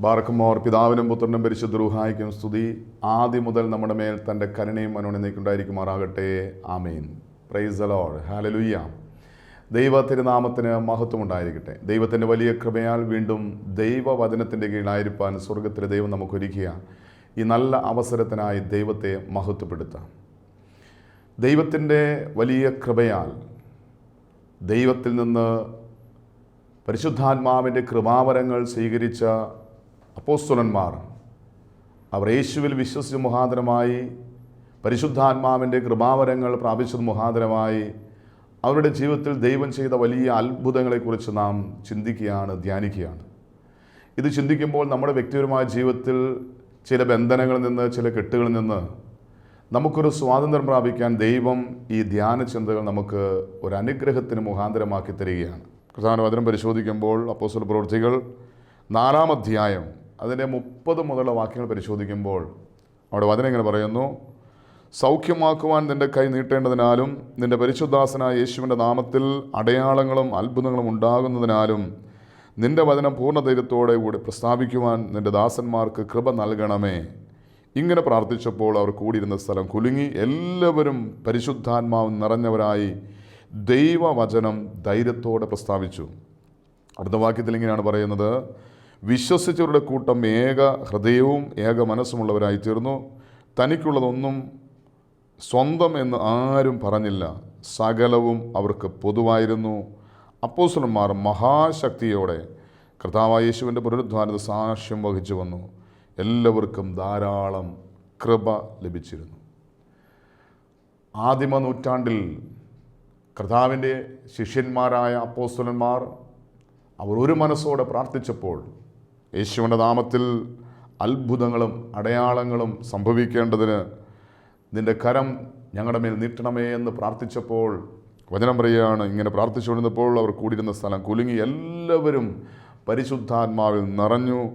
ബാർക്കുമോർ പിതാവിനും പുത്രനും പരിശുദ്ധ റൂഹായിക്കും സ്തുതി. ആദ്യം മുതൽ നമ്മുടെ മേൽ തന്റെ കരുണയും മനോണിനേക്കുണ്ടായിരിക്കുമാറാകട്ടെ ആമേൻ. പ്രൈസ് അലോഡ് ഹാലലുയ്യ ദൈവ തിരുനാമത്തിന് മഹത്വം ഉണ്ടായിരിക്കട്ടെ ദൈവത്തിന്റെ വലിയ കൃപയാൽ വീണ്ടും ദൈവവചനത്തിന്റെ കീഴിലായിരിക്കാൻ സ്വർഗത്തിലെ ദൈവം നമുക്കൊരുക്കിയ ഈ നല്ല അവസരത്തിനായി ദൈവത്തെ മഹത്വപ്പെടുത്താം. ദൈവത്തിന്റെ വലിയ കൃപയാൽ ദൈവത്തിൽ നിന്ന് പരിശുദ്ധാത്മാവിന്റെ കൃപാവരങ്ങൾ സ്വീകരിച്ച അപ്പോസ്തുലന്മാർ. അവർ യേശുവിൽ വിശ്വസിച്ച മുഖാന്തരമായി പരിശുദ്ധാത്മാവിന്റെ കൃപാവരങ്ങൾ പ്രാപിച്ചത് മുഖാന്തരമായി അവരുടെ ജീവിതത്തിൽ ദൈവം ചെയ്ത വലിയ അത്ഭുതങ്ങളെക്കുറിച്ച് നാം ചിന്തിക്കുകയാണ് ധ്യാനിക്കുകയാണ്. ഇത് ചിന്തിക്കുമ്പോൾ നമ്മുടെ വ്യക്തിപരമായ ജീവിതത്തിൽ ചില ബന്ധനങ്ങളിൽ നിന്ന് ചില കെട്ടുകളിൽ നിന്ന് നമുക്കൊരു സ്വാതന്ത്ര്യം പ്രാപിക്കാൻ ദൈവം ഈ ധ്യാന ചിന്തകൾ നമുക്ക് ഒരു അനുഗ്രഹത്തിന് മുഖാന്തരമാക്കി തരികയാണ്. പ്രധാന വചനം പരിശോധിക്കുമ്പോൾ അപ്പോസ്തല പ്രവൃത്തികൾ നാലാം അധ്യായം അതിന്റെ മുപ്പത് മുതലുള്ള വാക്യങ്ങൾ പരിശോധിക്കുമ്പോൾ അവിടെ വചനം ഇങ്ങനെ പറയുന്നു സൗഖ്യമാക്കുവാൻ നിന്റെ കൈ നീട്ടേണ്ടതിനാലും നിന്റെ പരിശുദ്ധാസനായ യേശുവിന്റെ നാമത്തിൽ അടയാളങ്ങളും അത്ഭുതങ്ങളും ഉണ്ടാകുന്നതിനാലും നിന്റെ വചനം പൂർണധൈര്യത്തോടെ കൂടി പ്രസ്താവിക്കുവാൻ നിന്റെ ദാസന്മാർക്ക് കൃപ നൽകണമേ. ഇങ്ങനെ പ്രാർത്ഥിച്ചപ്പോൾ അവർ കൂടിയിരുന്ന സ്ഥലം കുലുങ്ങി. എല്ലാവരും പരിശുദ്ധാത്മാവ് നിറഞ്ഞവരായി ദൈവവചനം ധൈര്യത്തോടെ പ്രസ്താവിച്ചു. അടുത്ത വാക്യത്തിൽ ഇങ്ങനെയാണ് പറയുന്നത് വിശ്വസിച്ചവരുടെ കൂട്ടം ഏക ഹൃദയവും ഏക മനസ്സുമുള്ളവരായി തീർന്നു തനിക്കുള്ളതൊന്നും സ്വന്തം എന്ന് ആരും പറഞ്ഞില്ല. സകലവും അവർക്ക് പൊതുവായിരുന്നു. അപ്പോസ്തലന്മാർ മഹാശക്തിയോടെ കർത്താവായ യേശുവിന്റെ പുനരുദ്ധാനത്ത് സാക്ഷ്യം വഹിച്ചു വന്നു. എല്ലാവർക്കും ധാരാളം കൃപ ലഭിച്ചിരുന്നു. ആദിമ നൂറ്റാണ്ടിൽ കർത്താവിന്റെ ശിഷ്യന്മാരായ അപ്പോസ്തലന്മാർ അവർ ഒരു മനസ്സോടെ പ്രാർത്ഥിച്ചപ്പോൾ യേശുവിന്റെ നാമത്തിൽ അത്ഭുതങ്ങളും അടയാളങ്ങളും സംഭവിക്കേണ്ടതിന് നിന്റെ കരം ഞങ്ങളുടെ മേൽ നീട്ടണമേ എന്ന് പ്രാർത്ഥിച്ചപ്പോൾ വചനം പറയുകയാണ്. ഇങ്ങനെ പ്രാർത്ഥിച്ചുകൊണ്ടിരുന്നപ്പോൾ അവർ കൂടിയിരുന്ന സ്ഥലം കുലുങ്ങി എല്ലാവരും പരിശുദ്ധാത്മാവിൽ നിറഞ്ഞു.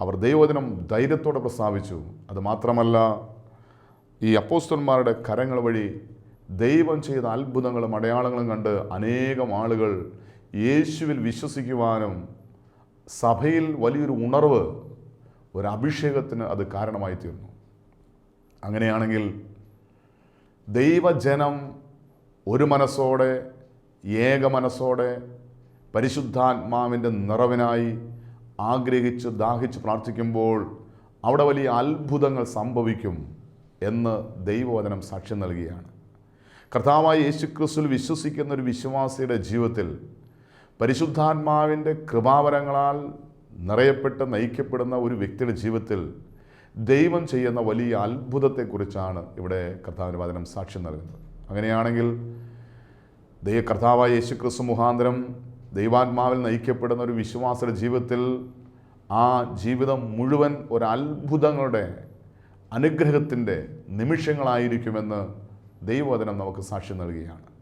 അവർ ദൈവവചനം ധൈര്യത്തോടെ പ്രസ്താവിച്ചു. അതുമാത്രമല്ല ഈ അപ്പോസ്റ്റന്മാരുടെ കരങ്ങൾ വഴി ദൈവം ചെയ്ത അത്ഭുതങ്ങളും അടയാളങ്ങളും കണ്ട് അനേകം ആളുകൾ യേശുവിൽ വിശ്വസിക്കുവാനും സഭയിൽ വലിയൊരു ഉണർവ് ഒരു അഭിഷേകത്തിന് അത് കാരണമായി തീർന്നു. അങ്ങനെയാണെങ്കിൽ ദൈവജനം ഒരു മനസ്സോടെ ഏക മനസ്സോടെ പരിശുദ്ധാത്മാവിന്റെ നിറവിനായി ആഗ്രഹിച്ച് ദാഹിച്ച് പ്രാർത്ഥിക്കുമ്പോൾ അവിടെ വലിയ അത്ഭുതങ്ങൾ സംഭവിക്കും എന്ന് ദൈവവചനം സാക്ഷ്യം നൽകുകയാണ് കർത്താവായ യേശുക്രിസ്തുവിൽ വിശ്വസിക്കുന്ന ഒരു വിശ്വാസിയുടെ ജീവിതത്തിൽ പരിശുദ്ധാത്മാവിന്റെ കൃപാവരങ്ങളാൽ നിറയപ്പെട്ട് നയിക്കപ്പെടുന്ന ഒരു വ്യക്തിയുടെ ജീവിതത്തിൽ ദൈവം ചെയ്യുന്ന വലിയ അത്ഭുതത്തെക്കുറിച്ചാണ് ഇവിടെ കർത്താവിന്റെ വചനം സാക്ഷ്യം നൽകുന്നത്. അങ്ങനെയാണെങ്കിൽ ദൈവ കർത്താവായ യേശു ക്രിസ്തു മുഖാന്തരം ദൈവാത്മാവിൽ നയിക്കപ്പെടുന്ന ഒരു വിശ്വാസയുടെ ജീവിതത്തിൽ ആ ജീവിതം മുഴുവൻ ഒരു അത്ഭുതങ്ങളുടെ അനുഗ്രഹത്തിന്റെ നിമിഷങ്ങളായിരിക്കുമെന്ന് ദൈവവചനം നമുക്ക് സാക്ഷ്യം നൽകുകയാണ്.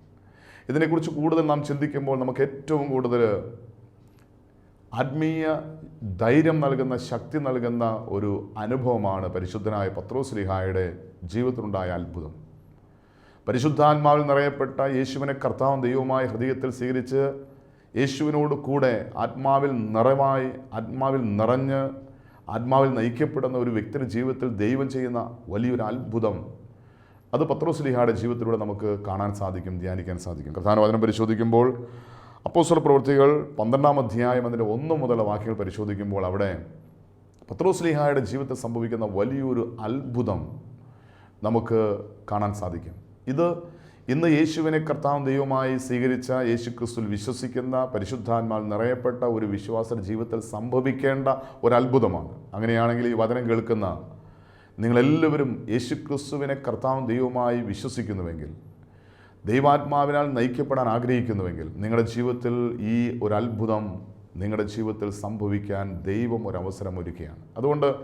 ഇതിനെക്കുറിച്ച് കൂടുതൽ നാം ചിന്തിക്കുമ്പോൾ നമുക്ക് ഏറ്റവും കൂടുതൽ ആത്മീയ ധൈര്യം നൽകുന്ന ശക്തി നൽകുന്ന ഒരു അനുഭവമാണ് പരിശുദ്ധനായ പത്രോസ്ലിഹായുടെ ജീവിതത്തിലുണ്ടായ അത്ഭുതം. പരിശുദ്ധാത്മാവിൽ നിറയപ്പെട്ട യേശുവിനെ കർത്താവും ദൈവമായ ഹൃദയത്തിൽ സ്വീകരിച്ച് യേശുവിനോട് കൂടെ ആത്മാവിൽ നിറവായി ആത്മാവിൽ നിറഞ്ഞ് ആത്മാവിൽ നയിക്കപ്പെടുന്ന ഒരു വ്യക്തിയുടെ ജീവിതത്തിൽ ദൈവം ചെയ്യുന്ന വലിയൊരു അത്ഭുതം അത് പത്രോസ്ലിഹായുടെ ജീവിതത്തിലൂടെ നമുക്ക് കാണാൻ സാധിക്കും ധ്യാനിക്കാൻ സാധിക്കും. പ്രധാന വചനം പരിശോധിക്കുമ്പോൾ അപ്പോസ്തല പ്രവൃത്തികൾ പന്ത്രണ്ടാം അധ്യായം അതിന്റെ ഒന്ന് മുതലുള്ള വാക്യങ്ങൾ പരിശോധിക്കുമ്പോൾ അവിടെ പത്രോസ്ലിഹായുടെ ജീവിതത്തിൽ സംഭവിക്കുന്ന വലിയൊരു അത്ഭുതം നമുക്ക് കാണാൻ സാധിക്കും. ഇത് ഇന്ന് യേശുവിനെ കർത്താവ് ദൈവമായി സ്വീകരിച്ച യേശു ക്രിസ്തുവിൽ വിശ്വസിക്കുന്ന പരിശുദ്ധാത്മാൽ നിറയപ്പെട്ട ഒരു വിശ്വാസ ജീവിതത്തിൽ സംഭവിക്കേണ്ട ഒരു അത്ഭുതമാണ്. അങ്ങനെയാണെങ്കിൽ ഈ വചനം കേൾക്കുന്ന നിങ്ങളെല്ലാവരും യേശുക്രിസ്തുവിനെ കർത്താവ് ദൈവമായി വിശ്വസിക്കുന്നുവെങ്കിൽ ദൈവാത്മാവിനാൽ നയിക്കപ്പെടാൻ ആഗ്രഹിക്കുന്നുവെങ്കിൽ നിങ്ങളുടെ ജീവിതത്തിൽ ഈ ഒരു അത്ഭുതം നിങ്ങളുടെ ജീവിതത്തിൽ സംഭവിക്കാൻ ദൈവം ഒരു അവസരം ഒരുക്കുകയാണ്. അതുകൊണ്ട്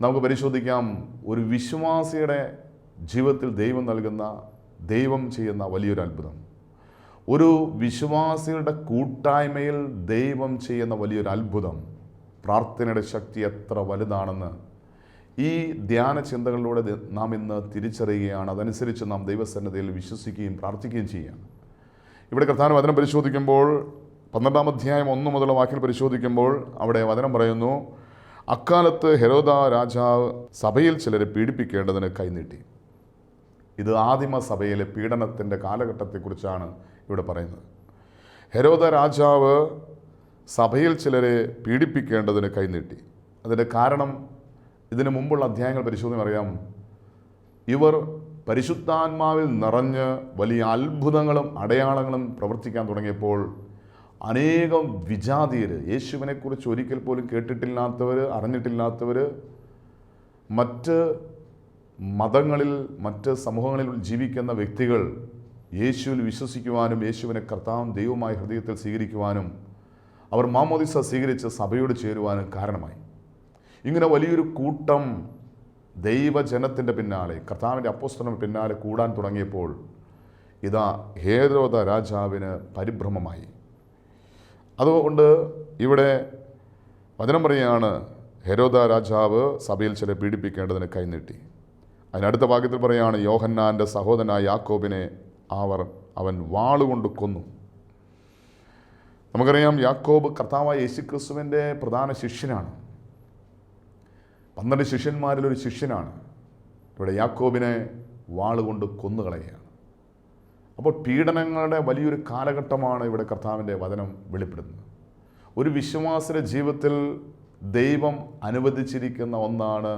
നമുക്ക് പരിശോധിക്കാം ഒരു വിശ്വാസിയുടെ ജീവിതത്തിൽ ദൈവം നൽകുന്ന ദൈവം ചെയ്യുന്ന വലിയൊരു അത്ഭുതം. ഒരു വിശ്വാസികളുടെ കൂട്ടായ്മയിൽ ദൈവം ചെയ്യുന്ന വലിയൊരു അത്ഭുതം പ്രാർത്ഥനയുടെ ശക്തി എത്ര വലുതാണെന്ന് ഈ ധ്യാന ചിന്തകളിലൂടെ നാം ഇന്ന് തിരിച്ചറിയുകയാണ്. അതനുസരിച്ച് നാം ദൈവസന്നദ്ധയിൽ വിശ്വസിക്കുകയും പ്രാർത്ഥിക്കുകയും ചെയ്യുകയാണ്. ഇവിടെ കർത്താൻ വചനം പരിശോധിക്കുമ്പോൾ പന്ത്രണ്ടാം അധ്യായം ഒന്ന് മുതലുള്ള വാക്കിൽ പരിശോധിക്കുമ്പോൾ അവിടെ വചനം പറയുന്നു അക്കാലത്ത് ഹെരോദ രാജാവ് സഭയിൽ ചിലരെ പീഡിപ്പിക്കേണ്ടതിന് കൈനീട്ടി ഇത് ആദിമ സഭയിലെ പീഡനത്തിന്റെ കാലഘട്ടത്തെക്കുറിച്ചാണ് ഇവിടെ പറയുന്നത്. ഹെരോദ രാജാവ് സഭയിൽ ചിലരെ പീഡിപ്പിക്കേണ്ടതിന് കൈനീട്ടി അതിന്റെ കാരണം ഇതിനു മുമ്പുള്ള അധ്യായങ്ങൾ പരിശോധന അറിയാം ഇവർ പരിശുദ്ധാത്മാവിൽ നിറഞ്ഞ് വലിയ അത്ഭുതങ്ങളും അടയാളങ്ങളും പ്രവർത്തിക്കാൻ തുടങ്ങിയപ്പോൾ അനേകം വിജാതീയർ യേശുവിനെക്കുറിച്ച് ഒരിക്കൽ പോലും കേട്ടിട്ടില്ലാത്തവർ അറിഞ്ഞിട്ടില്ലാത്തവർ മറ്റ് മതങ്ങളിൽ മറ്റ് സമൂഹങ്ങളിൽ ജീവിക്കുന്ന വ്യക്തികൾ യേശുവിൽ വിശ്വസിക്കുവാനും യേശുവിനെ കർത്താവും ദൈവമായി ഹൃദയത്തിൽ സ്വീകരിക്കുവാനും അവർ മാമോദിസ സ്വീകരിച്ച് സഭയോട് ചേരുവാനും കാരണമായി. ഇങ്ങനെ വലിയൊരു കൂട്ടം ദൈവജനത്തിന്റെ പിന്നാലെ കർത്താവിന്റെ അപ്പോസ്തനം പിന്നാലെ കൂടാൻ തുടങ്ങിയപ്പോൾ ഇതാ ഹേരോദ രാജാവിന് പരിഭ്രമമായി. അതുകൊണ്ട് ഇവിടെ വചനം പറയുകയാണ് ഹെരോദ രാജാവ് സഭയിൽ ചില പീഡിപ്പിക്കേണ്ടതിന് കൈനീട്ടി അതിനടുത്ത വാക്യത്തിൽ പറയുകയാണ് യോഹന്നാന്റെ സഹോദരനായ യാക്കോബിനെ അവർ അവൻ വാളുകൊണ്ട് കൊന്നു. നമുക്കറിയാം യാക്കോബ് കർത്താവായ യേശുക്രിസ്തുവിന്റെ പ്രധാന ശിഷ്യനാണ്. പന്ത്രണ്ട് ശിഷ്യന്മാരിൽ ഒരു ശിഷ്യനാണ്. ഇവിടെ യാക്കോബിനെ വാളുകൊണ്ട് കൊന്നുകളയുകയാണ് അപ്പോൾ പീഡനങ്ങളുടെ വലിയൊരു കാലഘട്ടമാണ് ഇവിടെ കർത്താവിന്റെ വചനം വെളിപ്പെടുന്നത്. ഒരു വിശ്വാസിയുടെ ജീവിതത്തിൽ ദൈവം അനുവദിച്ചിരിക്കുന്ന ഒന്നാണ്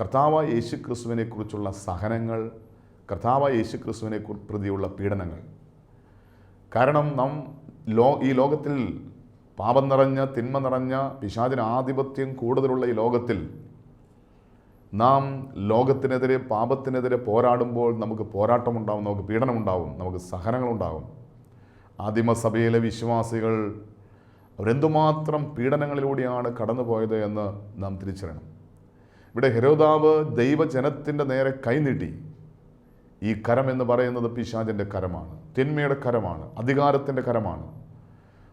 കർത്താവായ യേശു ക്രിസ്തുവിനെക്കുറിച്ചുള്ള സഹനങ്ങൾ കർത്താവായ യേശു ക്രിസ്തുവിനെ പ്രതിയുള്ള പീഡനങ്ങൾ. കാരണം നാം ലോ ഈ ലോകത്തിൽ പാപം നിറഞ്ഞ തിന്മ നിറഞ്ഞ പിശാചിന് ആധിപത്യം കൂടുതലുള്ള ഈ ലോകത്തിൽ നാം ലോകത്തിനെതിരെ പാപത്തിനെതിരെ പോരാടുമ്പോൾ നമുക്ക് പോരാട്ടമുണ്ടാവും നമുക്ക് പീഡനമുണ്ടാവും നമുക്ക് സഹനങ്ങളുണ്ടാവും. ആദിമസഭയിലെ വിശ്വാസികൾ അവരെന്തുമാത്രം പീഡനങ്ങളിലൂടെയാണ് കടന്നുപോയത് എന്ന് നാം തിരിച്ചറിയണം. ഇവിടെ ഹെരോദാവ് ദൈവജനത്തിന്റെ നേരെ കൈനീട്ടി. ഈ കരം എന്ന് പറയുന്നത് പിശാചിന്റെ കരമാണ് തിന്മയുടെ കരമാണ് അധികാരത്തിന്റെ കരമാണ്.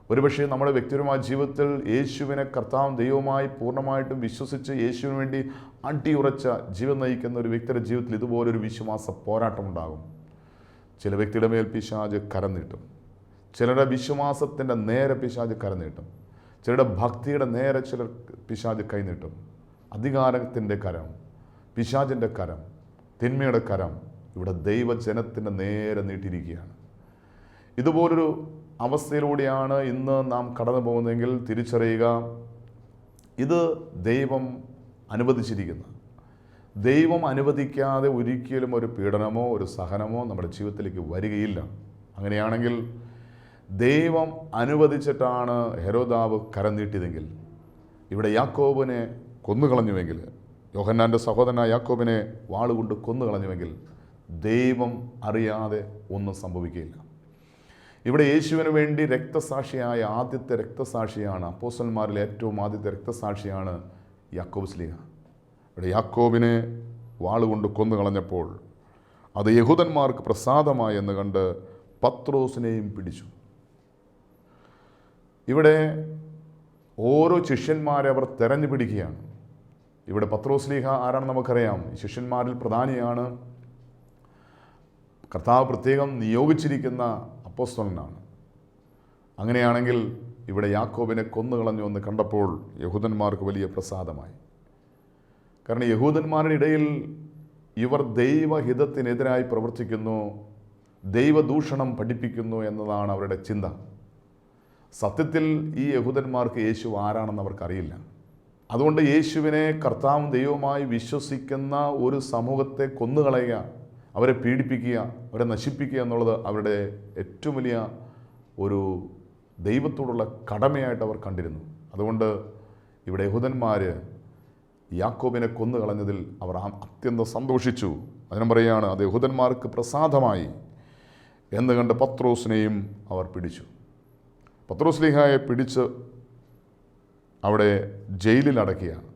ഒരുപക്ഷെ നമ്മുടെ വ്യക്തിപരമായ ജീവിതത്തിൽ യേശുവിനെ കർത്താവും ദൈവമായി പൂർണമായിട്ടും വിശ്വസിച്ച് യേശുവിന് വേണ്ടി അടിയുറച്ച ജീവൻ നയിക്കുന്ന ഒരു വ്യക്തിയുടെ ജീവിതത്തിൽ ഇതുപോലൊരു വിശ്വാസ പോരാട്ടം ഉണ്ടാകും ചില വ്യക്തിയുടെ മേൽ പിശാജ് കരം നീട്ടും. ചിലരുടെ വിശ്വാസത്തിന്റെ നേരെ പിശാജ് കരം നീട്ടും. ചിലരുടെ ഭക്തിയുടെ നേരെ ചിലർ പിശാജ് കൈനീട്ടും അധികാരത്തിന്റെ കരം പിശാജിന്റെ കരം തിന്മയുടെ കരം ഇവിടെ ദൈവജനത്തിന്റെ നേരെ നീട്ടിയിരിക്കുകയാണ്. ഇതുപോലൊരു അവസ്ഥയിലൂടെയാണ് ഇന്ന് നാം കടന്നു പോകുന്നതെങ്കിൽ തിരിച്ചറിയുക ഇത് ദൈവം അനുവദിച്ചിരിക്കുന്നു. ദൈവം അനുവദിക്കാതെ ഒരിക്കലും ഒരു പീഡനമോ ഒരു സഹനമോ നമ്മുടെ ജീവിതത്തിലേക്ക് വരികയില്ല. അങ്ങനെയാണെങ്കിൽ ദൈവം അനുവദിച്ചിട്ടാണ് ഹെരോദാവ് കരം നീട്ടിയതെങ്കിൽ ഇവിടെ യാക്കോബിനെ കൊന്നുകളഞ്ഞുവെങ്കിൽ യോഹന്നാന്റെ സഹോദരനായ യാക്കോബിനെ വാളുകൊണ്ട് കൊന്നുകളഞ്ഞുവെങ്കിൽ ദൈവം അറിയാതെ ഒന്നും സംഭവിക്കുകയില്ല. ഇവിടെ യേശുവിന് വേണ്ടി രക്തസാക്ഷിയായ ആദ്യത്തെ രക്തസാക്ഷിയാണ് അപ്പോസന്മാരിലെ ഏറ്റവും ആദ്യത്തെ രക്തസാക്ഷിയാണ് യാക്കോബ് സ്ലിഹ ഇവിടെ യാക്കോബിനെ വാളുകൊണ്ട് കൊന്നു കളഞ്ഞപ്പോൾ അത് യഹൂദന്മാർക്ക് പ്രസാദമായി എന്ന് കണ്ട് പത്രോസിനെയും പിടിച്ചു. ഇവിടെ ഓരോ ശിഷ്യന്മാരെ അവർ തെരഞ്ഞു പിടിക്കുകയാണ്. ഇവിടെ പത്രോസ്ലീഹ ആരാണെന്ന് നമുക്കറിയാം. ശിഷ്യന്മാരിൽ പ്രധാനിയാണ്. കർത്താവ് പ്രത്യേകം നിയോഗിച്ചിരിക്കുന്ന അപ്പോസ്തലനാണ്. അങ്ങനെയാണെങ്കിൽ ഇവിടെ യാക്കോബിനെ കൊന്നുകളഞ്ഞു എന്ന് കണ്ടപ്പോൾ യഹൂദന്മാർക്ക് വലിയ പ്രസാദമായി. കാരണം യഹൂദന്മാരുടെ ഇടയിൽ ഇവർ ദൈവഹിതത്തിനെതിരായി പ്രവർത്തിക്കുന്നു ദൈവദൂഷണം പഠിപ്പിക്കുന്നു എന്നതാണ് അവരുടെ ചിന്ത. സത്യത്തിൽ ഈ യഹൂദന്മാർക്ക് യേശു ആരാണെന്ന് അവർക്കറിയില്ല. അതുകൊണ്ട് യേശുവിനെ കർത്താവും ദൈവവുമായി വിശ്വസിക്കുന്ന ഒരു സമൂഹത്തെ കൊന്നുകളയുക അവരെ പീഡിപ്പിക്കുക അവരെ നശിപ്പിക്കുക എന്നുള്ളത് അവരുടെ ഏറ്റവും വലിയ ഒരു ദൈവത്തോടുള്ള കടമയായിട്ട് അവർ കണ്ടിരുന്നു. അതുകൊണ്ട് ഇവിടെ യഹൂദന്മാർ യാക്കോബിനെ കൊന്നു കളഞ്ഞതിൽ അവർ അത്യന്തം സന്തോഷിച്ചു. അതിനും പറയുകയാണ് അത് യഹൂദന്മാർക്ക് പ്രസാദമായി എന്ന് കണ്ട് പത്രോസിനെയും അവർ പിടിച്ചു. പത്രോസ് ലീഹായെ പിടിച്ച് അവിടെ ജയിലിൽ അടക്കുകയാണ്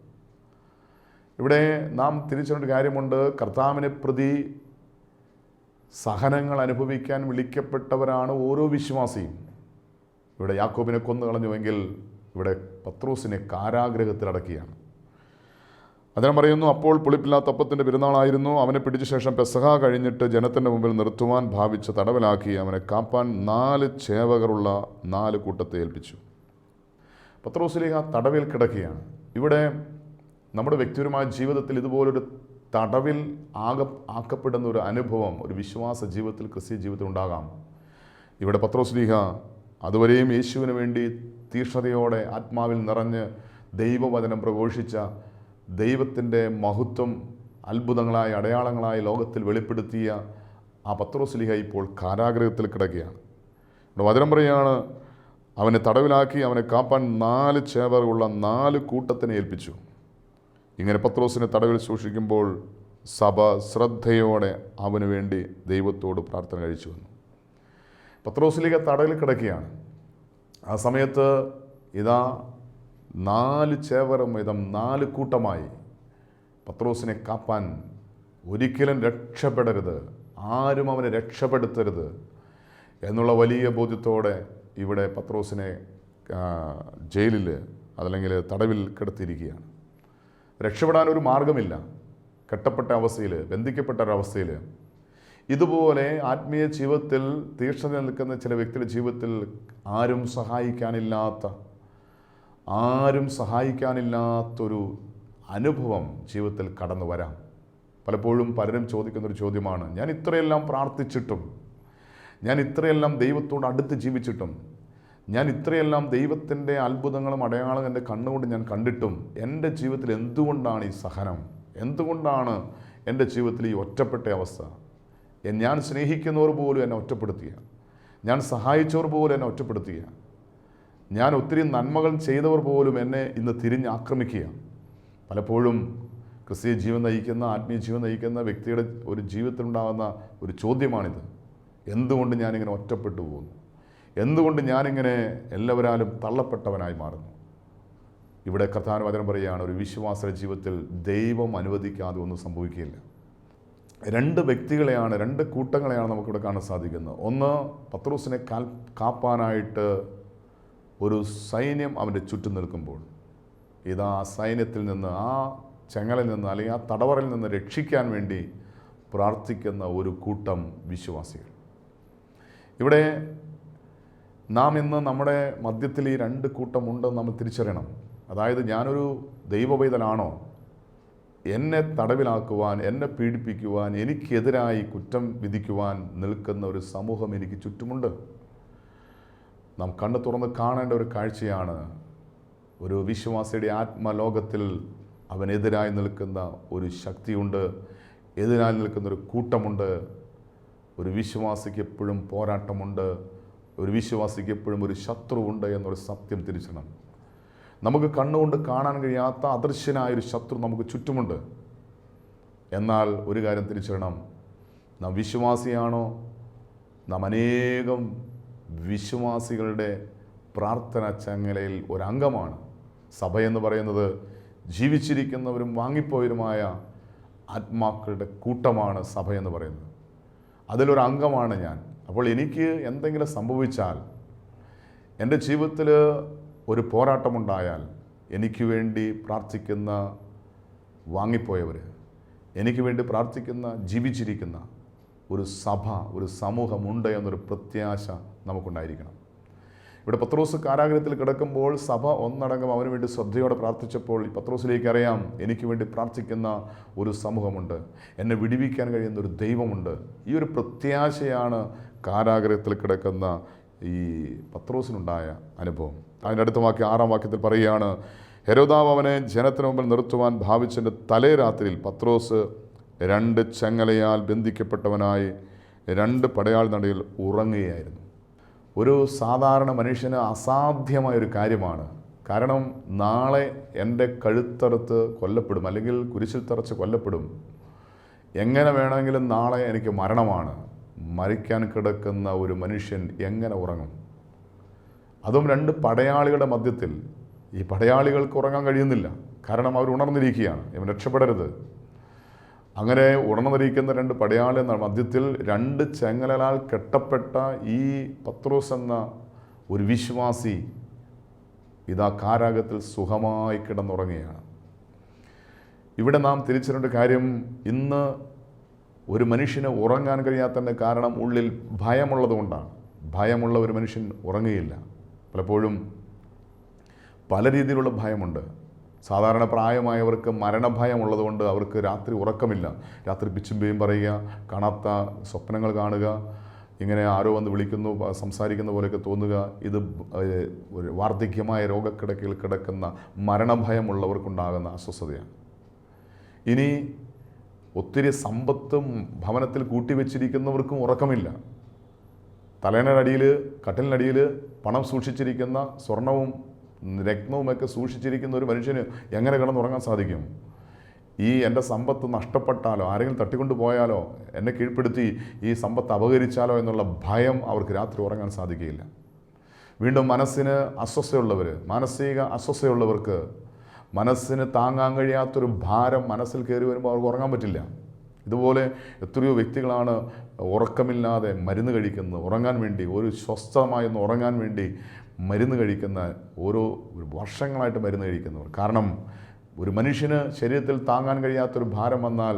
ഇവിടെ നാം തിരിച്ചറിയേണ്ട കാര്യമുണ്ട് കർത്താവിനെ പ്രതി സഹനങ്ങൾ അനുഭവിക്കാൻ വിളിക്കപ്പെട്ടവരാണ് ഓരോ വിശ്വാസിയും. ഇവിടെ യാക്കോബിനെ കൊന്നു കളഞ്ഞുവെങ്കിൽ ഇവിടെ പത്രോസിനെ കാരാഗ്രഹത്തിലടക്കിയാണ് അദ്ദേഹം പറയുന്നു അപ്പോൾ പുളിപ്പില്ലാത്ത അപ്പത്തിന്റെ പെരുന്നാളായിരുന്നു. അവനെ പിടിച്ച ശേഷം പെസഹ കഴിഞ്ഞിട്ട് ജനത്തിന്റെ മുമ്പിൽ നിർത്തുവാൻ ഭാവിച്ച് തടവിലാക്കി അവനെ കാപ്പാൻ നാല് ചേവകറുള്ള നാല് കൂട്ടത്തെ ഏൽപ്പിച്ചു. പത്രോസ്ലിഹ തടവിൽ കിടക്കുകയാണ്. ഇവിടെ നമ്മുടെ വ്യക്തിപരമായ ജീവിതത്തിൽ ഇതുപോലൊരു തടവിൽ ആക ആക്കപ്പെടുന്ന ഒരു അനുഭവം ഒരു വിശ്വാസ ജീവിതത്തിൽ ക്രിസ്ത്യ ജീവിതത്തിൽ ഉണ്ടാകാം. ഇവിടെ പത്രോസ്ലീഹ അതുവരെയും യേശുവിന് വേണ്ടി തീക്ഷ്ണതയോടെ ആത്മാവിൽ നിറഞ്ഞ് ദൈവവചനം പ്രഘോഷിച്ച ദൈവത്തിന്റെ മഹത്വം അത്ഭുതങ്ങളായി അടയാളങ്ങളായി ലോകത്തിൽ വെളിപ്പെടുത്തിയ ആ പത്രോസ്ലിഹ ഇപ്പോൾ കാരാഗ്രഹത്തിൽ കിടക്കുകയാണ്. ഇവിടെ വചനം പറയുകയാണ് അവനെ തടവിലാക്കി അവനെ കാപ്പാൻ നാല് ചേവറുള്ള നാല് കൂട്ടത്തിനെ ഏൽപ്പിച്ചു. ഇങ്ങനെ പത്രോസിനെ തടവിൽ സൂക്ഷിക്കുമ്പോൾ സഭ ശ്രദ്ധയോടെ അവന് വേണ്ടി ദൈവത്തോട് പ്രാർത്ഥന കഴിച്ചു വന്നു. പത്രോസിലേക്ക് തടവിൽ കിടക്കുകയാണ്. ആ സമയത്ത് ഇതാ നാല് ചേവരം ഇതം നാല് കൂട്ടമായി പത്രോസിനെ കാപ്പാൻ ഒരിക്കലും രക്ഷപ്പെടരുത് ആരും അവനെ രക്ഷപ്പെടുത്തരുത് എന്നുള്ള വലിയ ബോധ്യത്തോടെ ഇവിടെ പത്രോസിനെ ജയിലിൽ അതല്ലെങ്കിൽ തടവിൽ കിടത്തിയിരിക്കുകയാണ്. രക്ഷപ്പെടാൻ ഒരു മാർഗമില്ല. കെട്ടപ്പെട്ട അവസ്ഥയിൽ ബന്ധിക്കപ്പെട്ട ഒരവസ്ഥയിൽ ഇതുപോലെ ആത്മീയ ജീവിതത്തിൽ തീക്ഷണ നിൽക്കുന്ന ചില വ്യക്തിയുടെ ജീവിതത്തിൽ ആരും സഹായിക്കാനില്ലാത്ത ആരും സഹായിക്കാനില്ലാത്തൊരു അനുഭവം ജീവിതത്തിൽ കടന്നു വരാം. പലപ്പോഴും പലരും ചോദിക്കുന്നൊരു ചോദ്യമാണ് ഞാൻ ഇത്രയെല്ലാം പ്രാർത്ഥിച്ചിട്ടും ഞാൻ ഇത്രയെല്ലാം ദൈവത്തോട് അടുത്ത് ജീവിച്ചിട്ടും ഞാൻ ഇത്രയെല്ലാം ദൈവത്തിന്റെ അത്ഭുതങ്ങളും അടയാളം എന്റെ കണ്ണുകൊണ്ട് ഞാൻ കണ്ടിട്ടും എന്റെ ജീവിതത്തിൽ എന്തുകൊണ്ടാണ് ഈ സഹനം? എന്തുകൊണ്ടാണ് എന്റെ ജീവിതത്തിൽ ഈ ഒറ്റപ്പെട്ട അവസ്ഥ? ഞാൻ സ്നേഹിക്കുന്നവർ പോലും എന്നെ ഒറ്റപ്പെടുത്തിയ. ഞാൻ സഹായിച്ചവർ പോലും എന്നെ ഒറ്റപ്പെടുത്തിയ. ഞാൻ ഒത്തിരി നന്മകൾ ചെയ്തവർ പോലും എന്നെ ഇന്ന് തിരിഞ്ഞ് ആക്രമിക്കുക. പലപ്പോഴും ക്രിസ്തീയ ജീവൻ നയിക്കുന്ന ആത്മീയ ജീവൻ നയിക്കുന്ന വ്യക്തിയുടെ ഒരു ജീവിതത്തിലുണ്ടാകുന്ന ഒരു ചോദ്യമാണിത്. എന്തുകൊണ്ട് ഞാനിങ്ങനെ ഒറ്റപ്പെട്ടു പോകുന്നു? എന്തുകൊണ്ട് ഞാനിങ്ങനെ എല്ലാവരാലും തള്ളപ്പെട്ടവനായി മാറുന്നു? ഇവിടെ കഥാനുവചനം വചനം പറയുകയാണ് ഒരു വിശ്വാസ ജീവിതത്തിൽ ദൈവം അനുവദിക്കാതെ ഒന്നും സംഭവിക്കുകയില്ല. രണ്ട് വ്യക്തികളെയാണ് രണ്ട് കൂട്ടങ്ങളെയാണ് നമുക്കിവിടെ കാണാൻ സാധിക്കുന്നത്. ഒന്ന് പത്രോസിനെ കാൽ കാപ്പാനായിട്ട് ഒരു സൈന്യം അവന്റെ ചുറ്റും നിൽക്കുമ്പോൾ ഇതാ സൈന്യത്തിൽ നിന്ന് ആ ചെങ്ങലിൽ നിന്ന് അല്ലെങ്കിൽ ആ തടവറയിൽ നിന്ന് രക്ഷിക്കാൻ വേണ്ടി പ്രാർത്ഥിക്കുന്ന ഒരു കൂട്ടം വിശ്വാസികൾ. ഇവിടെ നാം ഇന്ന് നമ്മുടെ മധ്യത്തിൽ ഈ രണ്ട് കൂട്ടമുണ്ടെന്ന് നമ്മൾ തിരിച്ചറിയണം. അതായത് ഞാനൊരു ദൈവവൈതലാണോ എന്നെ തടവിലാക്കുവാൻ എന്നെ പീഡിപ്പിക്കുവാൻ എനിക്കെതിരായി കുറ്റം വിധിക്കുവാൻ നിൽക്കുന്ന ഒരു സമൂഹം എനിക്ക് ചുറ്റുമുണ്ട്. നാം കണ്ണു തുറന്ന് കാണേണ്ട ഒരു കാഴ്ചയാണ് ഒരു വിശ്വാസിയുടെ ആത്മലോകത്തിൽ അവനെതിരായി നിൽക്കുന്ന ഒരു ശക്തിയുണ്ട് എതിരായി നിൽക്കുന്ന ഒരു കൂട്ടമുണ്ട് ഒരു വിശ്വാസിക്ക് എപ്പോഴും പോരാട്ടമുണ്ട്. ഒരു വിശ്വാസിക്ക് എപ്പോഴും ഒരു ശത്രുവുണ്ട് എന്നൊരു സത്യം തിരിച്ചണം നമുക്ക് കണ്ണുകൊണ്ട് കാണാൻ കഴിയാത്ത അദൃശ്യനായ ഒരു ശത്രു നമുക്ക് ചുറ്റുമുണ്ട്. എന്നാൽ ഒരു കാര്യം തിരിച്ചറിയണം. നാം വിശ്വാസിയാണോ? നാം അനേകം വിശ്വാസികളുടെ പ്രാർത്ഥന ചങ്ങലയിൽ ഒരംഗമാണ്. എന്ന് പറയുന്നത് ജീവിച്ചിരിക്കുന്നവരും വാങ്ങിപ്പോയവരുമായ ആത്മാക്കളുടെ കൂട്ടമാണ് സഭ എന്ന് പറയുന്നത്. അതിലൊരു അംഗമാണ് ഞാൻ. അപ്പോൾ എനിക്ക് എന്തെങ്കിലും സംഭവിച്ചാൽ എന്റെ ജീവിതത്തിൽ ഒരു പോരാട്ടമുണ്ടായാൽ എനിക്ക് വേണ്ടി പ്രാർത്ഥിക്കുന്ന വാങ്ങിപ്പോയവർ എനിക്ക് വേണ്ടി പ്രാർത്ഥിക്കുന്ന ജീവിച്ചിരിക്കുന്ന ഒരു സഭ ഒരു സമൂഹമുണ്ട് എന്നൊരു പ്രത്യാശ നമുക്കുണ്ടായിരിക്കണം. ഇവിടെ പത്രോസ് കാരാഗ്രഹത്തിൽ കിടക്കുമ്പോൾ സഭ ഒന്നടങ്കം അവന് വേണ്ടി ശ്രദ്ധയോടെ പ്രാർത്ഥിച്ചപ്പോൾ പത്രോസിലേക്ക് അറിയാം എനിക്ക് വേണ്ടി പ്രാർത്ഥിക്കുന്ന ഒരു സമൂഹമുണ്ട്. എന്നെ വിടിവിക്കാൻ കഴിയുന്ന ഒരു ദൈവമുണ്ട്. ഈ ഒരു പ്രത്യാശയാണ് കാരാഗ്രഹത്തിൽ കിടക്കുന്ന ഈ പത്രോസിനുണ്ടായ അനുഭവം. അതിന്റെ അടുത്ത വാക്യം ആറാം വാക്യത്തിൽ പറയുകയാണ് ഹെരോദാവ് അവനെ ജനത്തിന് മുമ്പിൽ നിർത്തുവാൻ ഭാവിച്ചതിന്റെ തലേ രാത്രിയിൽ പത്രോസ് രണ്ട് ചങ്ങലയാൽ ബന്ധിക്കപ്പെട്ടവനായി രണ്ട് പടയാൾ നടയിൽ ഉറങ്ങുകയായിരുന്നു. ഒരു സാധാരണ മനുഷ്യന് അസാധ്യമായൊരു കാര്യമാണ്. കാരണം നാളെ എന്റെ കഴുത്തറുത്ത് കൊല്ലപ്പെടും അല്ലെങ്കിൽ കുരിശിൽ തറച്ച് കൊല്ലപ്പെടും. എങ്ങനെ വേണമെങ്കിലും നാളെ എനിക്ക് മരണമാണ്. മരിക്കാൻ കിടക്കുന്ന ഒരു മനുഷ്യൻ എങ്ങനെ ഉറങ്ങും? അതും രണ്ട് പടയാളികളുടെ മധ്യത്തിൽ. ഈ പടയാളികൾക്ക് ഉറങ്ങാൻ കഴിയുന്നില്ല. കാരണം അവർ ഉണർന്നിരിക്കുകയാണ്. ഇവൻ രക്ഷപ്പെടരുത്. അങ്ങനെ ഉണർന്നിരിക്കുന്ന രണ്ട് പടയാളി എന്ന മധ്യത്തിൽ രണ്ട് ചെങ്ങലാൽ കെട്ടപ്പെട്ട ഈ പത്രോസ് എന്ന ഒരു വിശ്വാസി ഇതാ കാരാഗത്തിൽ സുഖമായി കിടന്നുറങ്ങുകയാണ്. ഇവിടെ നാം തിരിച്ചറിയേണ്ട കാര്യം ഇന്ന് ഒരു മനുഷ്യന് ഉറങ്ങാൻ കഴിയാത്തതിന്റെ കാരണം ഉള്ളിൽ ഭയമുള്ളതുകൊണ്ടാണ് ഭയമുള്ള ഒരു മനുഷ്യൻ ഉറങ്ങുകയില്ല. പലപ്പോഴും പല രീതിയിലുള്ള ഭയമുണ്ട്. സാധാരണ പ്രായമായവർക്ക് മരണഭയം ഉള്ളതുകൊണ്ട് അവർക്ക് രാത്രി ഉറക്കമില്ല. രാത്രി പിച്ചുമ്പയും പറയുക കാണാത്ത സ്വപ്നങ്ങൾ കാണുക ഇങ്ങനെ ആരോ വന്ന് വിളിക്കുന്നു സംസാരിക്കുന്ന പോലെയൊക്കെ തോന്നുക ഇത് ഒരു വാർദ്ധക്യമായ രോഗക്കിടക്കയിൽ കിടക്കുന്ന മരണഭയമുള്ളവർക്കുണ്ടാകുന്ന അസ്വസ്ഥതയാണ്. ഇനി ഒത്തിരി സമ്പത്തും ഭവനത്തിൽ കൂട്ടിവെച്ചിരിക്കുന്നവർക്കും ഉറക്കമില്ല. തലേനടിയിൽ കട്ടിലിനടിയിൽ പണം സൂക്ഷിച്ചിരിക്കുന്ന സ്വർണവും രത്നവുമൊക്കെ സൂക്ഷിച്ചിരിക്കുന്ന ഒരു മനുഷ്യന് എങ്ങനെ കിടന്നുറങ്ങാൻ സാധിക്കും? ഈ എന്റെ സമ്പത്ത് നഷ്ടപ്പെട്ടാലോ ആരെങ്കിലും തട്ടിക്കൊണ്ട് പോയാലോ എന്നെ കീഴ്പ്പെടുത്തി ഈ സമ്പത്ത് അപകരിച്ചാലോ എന്നുള്ള ഭയം അവർക്ക് രാത്രി ഉറങ്ങാൻ സാധിക്കുകയില്ല. വീണ്ടും മനസ്സിന് അസ്വസ്ഥയുള്ളവർ മാനസിക അസ്വസ്ഥയുള്ളവർക്ക് മനസ്സിന് താങ്ങാൻ കഴിയാത്തൊരു ഭാരം മനസ്സിൽ കയറി വരുമ്പോൾ അവർക്ക് ഉറങ്ങാൻ പറ്റില്ല. ഇതുപോലെ എത്രയോ വ്യക്തികളാണ് ഉറക്കമില്ലാതെ മരുന്ന് കഴിക്കുന്നത്. ഉറങ്ങാൻ വേണ്ടി ഒരു സ്വസ്ഥമായി ഒന്ന് ഉറങ്ങാൻ വേണ്ടി മരുന്ന് കഴിക്കുന്ന ഓരോ വർഷങ്ങളായിട്ട് മരുന്ന് കഴിക്കുന്നവർ. കാരണം ഒരു മനുഷ്യന് ശരീരത്തിൽ താങ്ങാൻ കഴിയാത്തൊരു ഭാരം വന്നാൽ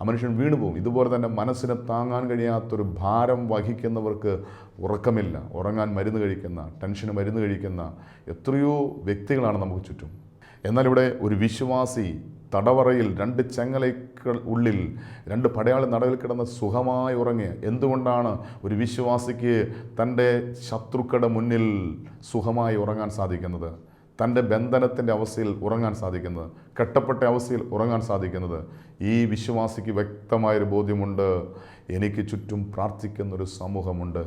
ആ മനുഷ്യൻ വീണുപോകും ഇതുപോലെ തന്നെ മനസ്സിന് താങ്ങാൻ കഴിയാത്തൊരു ഭാരം വഹിക്കുന്നവർക്ക് ഉറക്കമില്ല. ഉറങ്ങാൻ മരുന്ന് കഴിക്കുന്ന ടെൻഷന് മരുന്ന് കഴിക്കുന്ന എത്രയോ വ്യക്തികളാണ് നമുക്ക് ചുറ്റും. എന്നാൽ ഇവിടെ ഒരു വിശ്വാസി തടവറയിൽ രണ്ട് ചങ്ങലയ്ക്കൾ ഉള്ളിൽ രണ്ട് പടയാളി നടവിൽ കിടന്ന് സുഖമായി ഉറങ്ങി. എന്തുകൊണ്ടാണ് ഒരു വിശ്വാസിക്ക് തന്റെ ശത്രുക്കളുടെ മുന്നിൽ സുഖമായി ഉറങ്ങാൻ സാധിക്കുന്നത്? തന്റെ ബന്ധനത്തിന്റെ അവസ്ഥയിൽ ഉറങ്ങാൻ സാധിക്കുന്നത്? കെട്ടപ്പെട്ട അവസ്ഥയിൽ ഉറങ്ങാൻ സാധിക്കുന്നത്? ഈ വിശ്വാസിക്ക് വ്യക്തമായൊരു ബോധ്യമുണ്ട്. എനിക്ക് ചുറ്റും പ്രാർത്ഥിക്കുന്നൊരു സമൂഹമുണ്ട്.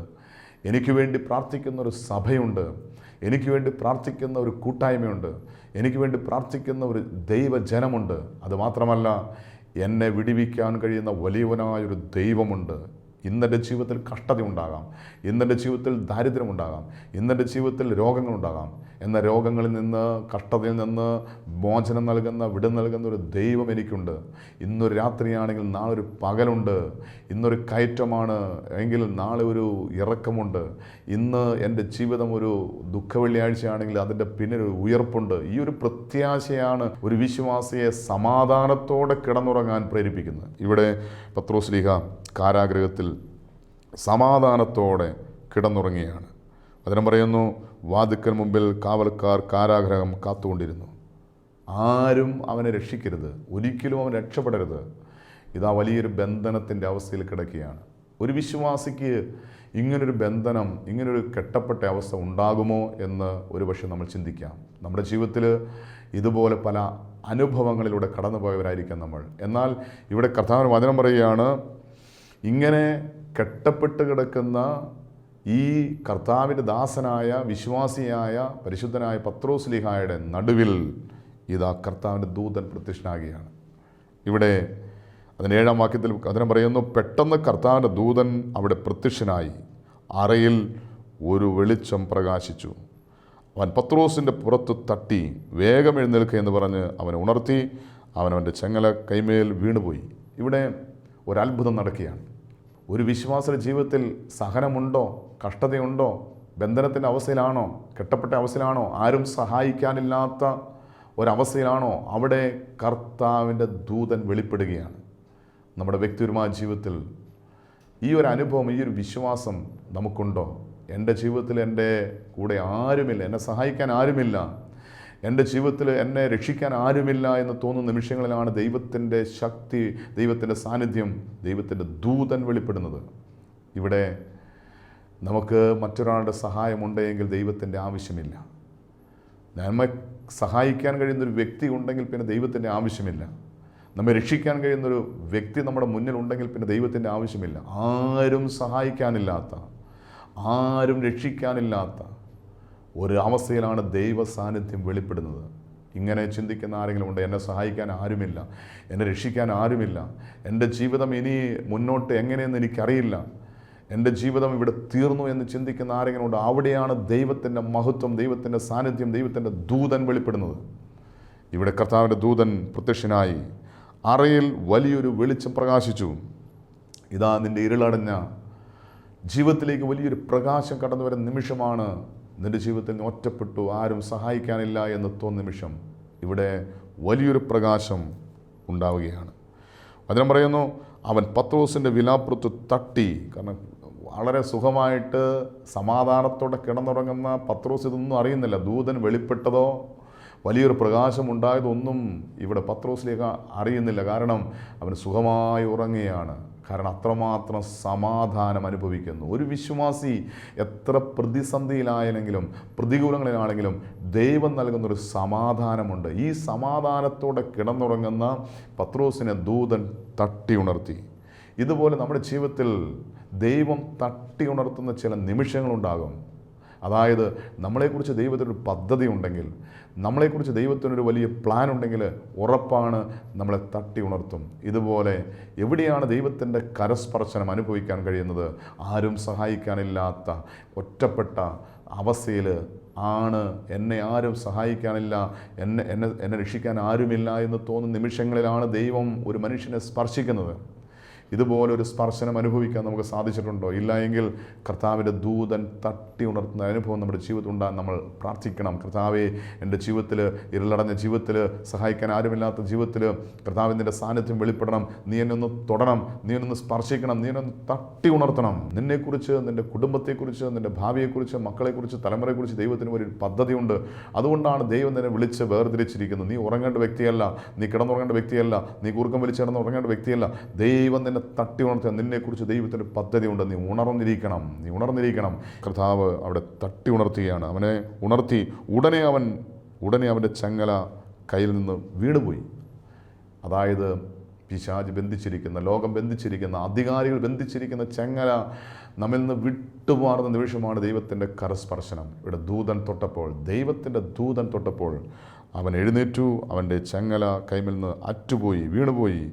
എനിക്ക് വേണ്ടി പ്രാർത്ഥിക്കുന്നൊരു സഭയുണ്ട്. എനിക്ക് വേണ്ടി പ്രാർത്ഥിക്കുന്ന ഒരു കൂട്ടായ്മയുണ്ട്. എനിക്ക് വേണ്ടി പ്രാർത്ഥിക്കുന്ന ഒരു ദൈവജനമുണ്ട്. അതുമാത്രമല്ല എന്നെ വിടിവിക്കാൻ കഴിയുന്ന വലിയവനായൊരു ദൈവമുണ്ട്. ഇന്നെന്റെ ജീവിതത്തിൽ കഷ്ടത ഉണ്ടാകാം ഇന്നെന്റെ ജീവിതത്തിൽ ദാരിദ്ര്യമുണ്ടാകാം ഇന്നെന്റെ ജീവിതത്തിൽ രോഗങ്ങളുണ്ടാകാം. എന്ന രോഗങ്ങളിൽ നിന്ന് കഷ്ടതയിൽ നിന്ന് മോചനം നൽകുന്ന വിട നൽകുന്ന ഒരു ദൈവം എനിക്കുണ്ട്. ഇന്നൊരു രാത്രിയാണെങ്കിൽ നാളെ ഒരു പകലുണ്ട്. ഇന്നൊരു കയറ്റമാണ് എങ്കിൽ നാളെ ഒരു ഇറക്കമുണ്ട്. ഇന്ന് എന്റെ ജീവിതം ഒരു ദുഃഖ വെള്ളിയാഴ്ചയാണെങ്കിൽ അതിന്റെ പിന്നിൽ ഒരു ഉയർപ്പുണ്ട്. ഈ ഒരു പ്രത്യാശയാണ് ഒരു വിശ്വാസിയെ സമാധാനത്തോടെ കിടന്നുറങ്ങാൻ പ്രേരിപ്പിക്കുന്നത്. ഇവിടെ പത്രോസ്ലിഹ കാരാഗ്രഹത്തിൽ സമാധാനത്തോടെ കിടന്നുറങ്ങിയാണ് അതിനും പറയുന്നു വാതിക്കൽ മുമ്പിൽ കാവൽക്കാർ കാരാഗ്രഹം കാത്തുകൊണ്ടിരുന്നു. ആരും അവനെ രക്ഷിക്കരുത്. ഒരിക്കലും അവൻ രക്ഷപ്പെടരുത്. ഇതാ വലിയൊരു ബന്ധനത്തിന്റെ അവസ്ഥയിൽ കിടക്കുകയാണ്. ഒരു വിശ്വാസിക്ക് ഇങ്ങനൊരു ബന്ധനം ഇങ്ങനൊരു കെട്ടപ്പെട്ട അവസ്ഥ ഉണ്ടാകുമോ എന്ന് ഒരുപക്ഷെ നമ്മൾ ചിന്തിക്കാം. നമ്മുടെ ജീവിതത്തിൽ ഇതുപോലെ പല അനുഭവങ്ങളിലൂടെ കടന്നുപോയവരായിരിക്കാം നമ്മൾ. എന്നാൽ ഇവിടെ കർത്താവിന് വചനം പറയുകയാണ് ഇങ്ങനെ കെട്ടപ്പെട്ട് കിടക്കുന്ന ഈ കർത്താവിന്റെ ദാസനായ വിശ്വാസിയായ പരിശുദ്ധനായ പത്രോസ്ലിഹായുടെ നടുവിൽ ഇതാ കർത്താവിന്റെ ദൂതൻ പ്രത്യക്ഷനാകുകയാണ്. ഇവിടെ അതിന്റെ ഏഴാം വാക്യത്തിൽ അതിനെ പറയുന്നു പെട്ടെന്ന് കർത്താവിന്റെ ദൂതൻ അവിടെ പ്രത്യക്ഷനായി. അറയിൽ ഒരു വെളിച്ചം പ്രകാശിച്ചു. അവൻ പത്രോസിന്റെ പുറത്ത് തട്ടി വേഗം എഴുന്നേൽക്കുക എന്ന് പറഞ്ഞ് അവനെ ഉണർത്തി. അവനവന്റെ ചെങ്ങല കൈമേൽ വീണുപോയി. ഇവിടെ ഒരത്ഭുതം നടക്കുകയാണ്. ഒരു വിശ്വാസിയുടെ ജീവിതത്തിൽ സഹനമുണ്ടോ? കഷ്ടതയുണ്ടോ? ബന്ധനത്തിന്റെ അവസ്ഥയിലാണോ? കെട്ടപ്പെട്ട അവസ്ഥയിലാണോ? ആരും സഹായിക്കാനില്ലാത്ത ഒരവസ്ഥയിലാണോ? അവിടെ കർത്താവിന്റെ ദൂതൻ വെളിപ്പെടുകയാണ്. നമ്മുടെ വ്യക്തിപരമായ ജീവിതത്തിൽ ഈ ഒരു അനുഭവം ഈ ഒരു വിശ്വാസം നമുക്കുണ്ടോ? എന്റെ ജീവിതത്തിൽ എന്റെ കൂടെ ആരുമില്ല എന്നെ സഹായിക്കാൻ ആരുമില്ല. എന്റെ ജീവിതത്തിൽ എന്നെ രക്ഷിക്കാൻ ആരുമില്ല എന്ന് തോന്നുന്ന നിമിഷങ്ങളിലാണ് ദൈവത്തിന്റെ ശക്തി ദൈവത്തിന്റെ സാന്നിധ്യം ദൈവത്തിന്റെ ദൂതൻ വെളിപ്പെടുന്നത്. ഇവിടെ നമുക്ക് മറ്റൊരാളുടെ സഹായമുണ്ടെങ്കിൽ ദൈവത്തിന്റെ ആവശ്യമില്ല. നമ്മെ സഹായിക്കാൻ കഴിയുന്നൊരു വ്യക്തി ഉണ്ടെങ്കിൽ പിന്നെ ദൈവത്തിന്റെ ആവശ്യമില്ല. നമ്മെ രക്ഷിക്കാൻ കഴിയുന്നൊരു വ്യക്തി നമ്മുടെ മുന്നിൽ ഉണ്ടെങ്കിൽ പിന്നെ ദൈവത്തിന്റെ ആവശ്യമില്ല. ആരും സഹായിക്കാനില്ലാത്ത ആരും രക്ഷിക്കാനില്ലാത്ത ഒരു അവസ്ഥയിലാണ് ദൈവ സാന്നിധ്യം വെളിപ്പെടുന്നത്. ഇങ്ങനെ ചിന്തിക്കുന്ന ആരെങ്കിലും ഉണ്ട്? എന്നെ സഹായിക്കാൻ ആരുമില്ല. എന്നെ രക്ഷിക്കാൻ ആരുമില്ല. എന്റെ ജീവിതം ഇനി മുന്നോട്ട് എങ്ങനെയെന്ന് എനിക്കറിയില്ല. എന്റെ ജീവിതം ഇവിടെ തീർന്നു എന്ന് ചിന്തിക്കുന്ന ആരെങ്കിലും ഉണ്ട്? അവിടെയാണ് ദൈവത്തിന്റെ മഹത്വം ദൈവത്തിന്റെ സാന്നിധ്യം ദൈവത്തിന്റെ ദൂതൻ വെളിപ്പെടുന്നത്. ഇവിടെ കർത്താവിന്റെ ദൂതൻ പ്രത്യക്ഷനായി. അറയിൽ വലിയൊരു വെളിച്ചം പ്രകാശിച്ചു. ഇതാ നിന്റെ ഇരുളടഞ്ഞ ജീവിതത്തിലേക്ക് വലിയൊരു പ്രകാശം കടന്നു വരുന്ന നിമിഷമാണ് നിന്റെ ജീവിതത്തിൽ നീ ഒറ്റപ്പെട്ടു ആരും സഹായിക്കാനില്ല എന്ന് തോന്നുന്ന നിമിഷം ഇവിടെ വലിയൊരു പ്രകാശം ഉണ്ടാവുകയാണ്. അതിനും പറയുന്നു അവൻ പത്രോസിന്റെ വിലാപ്പുറത്ത് തട്ടി കാരണം വളരെ സുഖമായിട്ട് സമാധാനത്തോടെ കിടന്നുറങ്ങുന്ന പത്രോസ് ഇതൊന്നും അറിയുന്നില്ല. ദൂതൻ വെളിപ്പെട്ടതോ വലിയൊരു പ്രകാശം ഉണ്ടായതൊന്നും ഇവിടെ പത്രോസിലേക്ക് അറിയുന്നില്ല. കാരണം അവൻ സുഖമായി ഉറങ്ങുകയാണ്. കാരണം അത്രമാത്രം സമാധാനം അനുഭവിക്കുന്നു. ഒരു വിശ്വാസി എത്ര പ്രതിസന്ധിയിലായാലെങ്കിലും പ്രതികൂലങ്ങളിലാണെങ്കിലും ദൈവം നൽകുന്നൊരു സമാധാനമുണ്ട്. ഈ സമാധാനത്തോടെ കിടന്നുറങ്ങുന്ന പത്രോസിനെ ദൂതൻ തട്ടി ഉണർത്തി ഇതുപോലെ നമ്മുടെ ജീവിതത്തിൽ ദൈവം തട്ടി ഉണർത്തുന്ന ചില നിമിഷങ്ങളുണ്ടാകും. അതായത് നമ്മളെക്കുറിച്ച് ദൈവത്തിനൊരു പദ്ധതി ഉണ്ടെങ്കിൽ നമ്മളെക്കുറിച്ച് ദൈവത്തിനൊരു വലിയ പ്ലാൻ ഉണ്ടെങ്കിൽ ഉറപ്പാണ് നമ്മളെ തട്ടി ഉണർത്തും. ഇതുപോലെ എവിടെയാണ് ദൈവത്തിന്റെ കരസ്പർശനം അനുഭവിക്കാൻ കഴിയുന്നത്? ആരും സഹായിക്കാനില്ലാത്ത ഒറ്റപ്പെട്ട അവസ്ഥയിൽ ആണ് എന്നെ ആരും സഹായിക്കാനില്ല എന്നെ എന്നെ എന്നെ രക്ഷിക്കാൻ ആരുമില്ല എന്ന് തോന്നുന്ന നിമിഷങ്ങളിലാണ് ദൈവം ഒരു മനുഷ്യനെ സ്പർശിക്കുന്നത്. ഇതുപോലെ ഒരു സ്പർശനം അനുഭവിക്കാൻ നമുക്ക് സാധിച്ചിട്ടുണ്ടോ? ഇല്ല എങ്കിൽ കർത്താവിന്റെ ദൂതൻ തട്ടി ഉണർത്തുന്ന അനുഭവം നമ്മുടെ ജീവിതത്തിൽ ഉണ്ടാകാൻ നമ്മൾ പ്രാർത്ഥിക്കണം. കർത്താവെ എന്റെ ജീവിതത്തിൽ ഇരുളടഞ്ഞ ജീവിതത്തിൽ സഹായിക്കാൻ ആരുമില്ലാത്ത ജീവിതത്തിൽ കർത്താവിന്റെ സാന്നിധ്യം വെളിപ്പെടണം. നീ എന്നൊന്ന് തൊടണം. നീ എന്നൊന്ന് സ്പർശിക്കണം. നീ എന്നൊന്ന് തട്ടി ഉണർത്തണം. നിന്നെക്കുറിച്ച് നിന്റെ കുടുംബത്തെക്കുറിച്ച് നിന്റെ ഭാവിയെക്കുറിച്ച് മക്കളെക്കുറിച്ച് തലമുറയെക്കുറിച്ച് ദൈവത്തിന് ഒരു പദ്ധതിയുണ്ട്. അതുകൊണ്ടാണ് ദൈവം നിന്നെ വിളിച്ച് വേർതിരിച്ചിരിക്കുന്നത്. നീ ഉറങ്ങേണ്ട വ്യക്തിയല്ല. നീ കിടന്നുറങ്ങേണ്ട വ്യക്തിയല്ല. നീ കൂർക്കം വലിച്ച് കിടന്ന് ഉറങ്ങേണ്ട വ്യക്തിയല്ല. ദൈവം നിന്നെ തട്ടി ഉണർത്തുക നിന്നെക്കുറിച്ച് ദൈവത്തിന് പദ്ധതി ഉണ്ട് നീ ഉണർന്നിരിക്കണം നീ ഉണർന്നിരിക്കണം. കർത്താവ് അവിടെ തട്ടി ഉണർത്തുകയാണ്. അവനെ ഉണർത്തി ഉടനെ അവൻ ഉടനെ അവന്റെ ചങ്ങല കയ്യിൽ നിന്ന് വീണുപോയി. അതായത് പിശാജ് ബന്ധിച്ചിരിക്കുന്ന ലോകം ബന്ധിച്ചിരിക്കുന്ന അധികാരികൾ ബന്ധിച്ചിരിക്കുന്ന ചങ്ങല നമ്മിൽ നിന്ന് വിട്ടുമാറുന്ന നിമിഷമാണ് ദൈവത്തിന്റെ കരസ്പർശനം. ഇവിടെ ദൂതൻ തൊട്ടപ്പോൾ ദൈവത്തിന്റെ ദൂതൻ തൊട്ടപ്പോൾ അവൻ എഴുന്നേറ്റു അവന്റെ ചങ്ങല കൈമിൽ നിന്ന് അറ്റുപോയി വീണുപോയി.